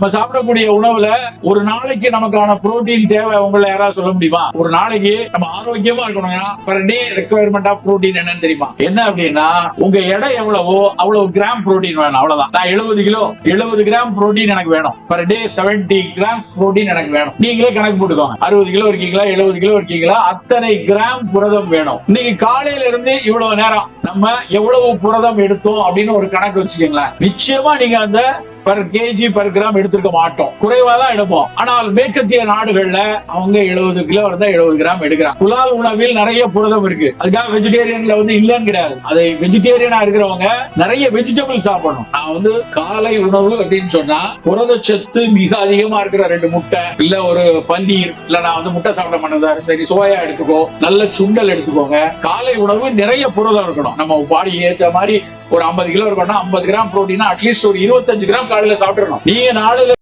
நம்ம சாப்பிடக்கூடிய உணவுல ஒரு நாளைக்கு நமக்கான புரோட்டீன் தேவை உங்களை யாராவது சொல்ல முடியுமா? ஒரு நாளைக்கு நம்ம ஆரோக்கியமா இருக்கணும்னா per day requirement of protein என்னன்னு தெரியுமா? என்ன அப்படின்னா உங்க எடை எவ்வளவோ அவ்வளவு கிராம் புரோட்டீன் வேணும் அவ்வளவுதான். நான் எழுபது கிலோ எழுபது கிராம் புரோட்டீன் எனக்கு வேணும். பர் டே 70 கிராம்ஸ் புரோட்டீன் எனக்கு வேணும். நீங்களே கணக்கு போட்டுக்கோங்க. அறுபது கிலோ இருக்கீங்களா எழுபது கிலோ இருக்கீங்களா அத்தனை கிராம் புரதம் வேணும். இன்னைக்கு காலையில இருந்து இவ்வளவு நேரம் நம்ம எவ்வளவு புரதம் எடுத்தோம் அப்படின்னு ஒரு கணக்கு வச்சுக்கோங்களேன். நிச்சயமா நீங்க அந்த பர் கேஜி பர் கிராம் எடுத்திருக்க மாட்டோம். குறைவா தான் எடுப்போம். ஆனால் மேற்கத்திய நாடுகள்ல அவங்க எழுபது கிலோ இருந்தா எழுபது கிராம் எடுக்கிறாங்க. புலால் உணவில் நிறைய புரதம் இருக்கு. அதுக்காக வெஜிடேரியன்ல வந்து இல்லன்னு கிடையாது. அதை வெஜிடேரியனா இருக்கிறவங்க நிறைய வெஜிடபிள் சாப்பிடணும். நான் வந்து காலை உணவு அப்படின்னு சொன்னா புரதச்சத்து மிக அதிகமா இருக்கிற ரெண்டு முட்டை இல்ல ஒரு பன்னீர் இல்ல நான் வந்து முட்டை சாப்பிட மாட்டேன் சார். சரி சோயா எடுத்துக்கோ. நல்ல சுண்டல் எடுத்துக்கோங்க. காலை உணவு நிறைய புரதம் இருக்கணும். நம்ம பாடி ஏத்த மாதிரி ஒரு 50 கிலோ இருக்கணும்னா 50 கிராம் புரோட்டீனா அட்லீஸ்ட் ஒரு 25 கிராம் காலையில சாப்பிடணும் நீங்க நாலுல